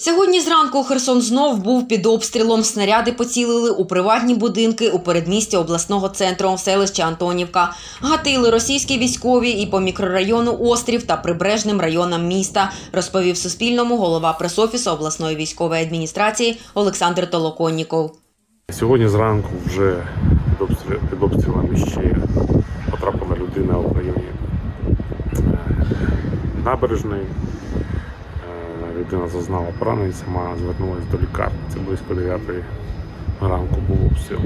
Сьогодні зранку Херсон знов був під обстрілом. Снаряди поцілили у приватні будинки у передмісті обласного центру в селищі Антонівка. Гатили російські військові і по мікрорайону Острів та прибережним районам міста, розповів Суспільному голова пресофісу обласної військової адміністрації Олександр Толоконніков. Сьогодні зранку вже під обстрілами ще потрапила людина в районі е, набережної. Людина зазнала поранень, сама звернулася до лікарні. Це близько 9 ранку був обстріл.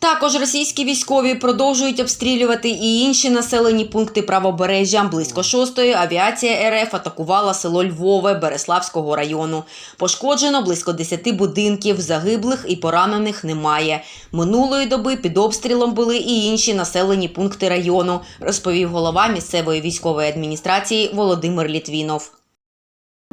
Також російські військові продовжують обстрілювати і інші населені пункти правобережжя. Близько шостої авіація РФ атакувала село Львове Береславського району. Пошкоджено близько 10 будинків, загиблих і поранених немає. Минулої доби під обстрілом були і інші населені пункти району, розповів голова місцевої військової адміністрації Володимир Літвінов.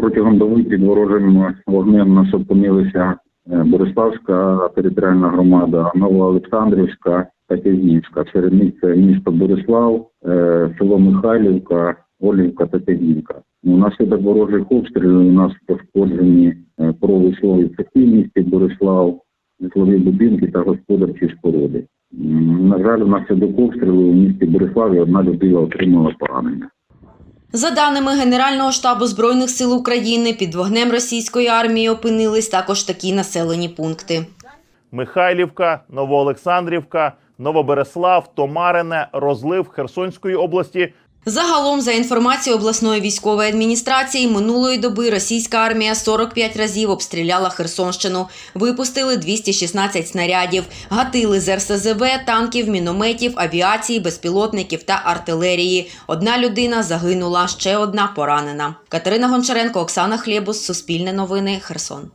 Протягом доби під ворожим вогнем нас опинилися е, Бориславська територіальна громада, Новоолександрівська та Тягнівська. Серед них це місто Борислав, е, село Михайлівка, Олівка та Тягнівка. Унаслідок ворожих обстрілів у нас пошкоджені е, промислові цехи місті Борислав, житлові будинки та господарчі споруди. На жаль, внаслідок обстрілу в місті Бориславі одна людина отримала поранення. За даними Генерального штабу Збройних сил України, під вогнем російської армії опинились також такі населені пункти. Михайлівка, Новоолександрівка, Новобереслав, Томарине, Розлив Херсонської області Загалом, за інформацією обласної військової адміністрації, минулої доби російська армія 45 разів обстріляла Херсонщину, випустили 216 снарядів, гатили з РСЗВ, танків, мінометів, авіації, безпілотників та артилерії. Одна людина загинула, ще одна поранена. Катерина Гончаренко, Оксана Хлєбус, Суспільне новини, Херсон.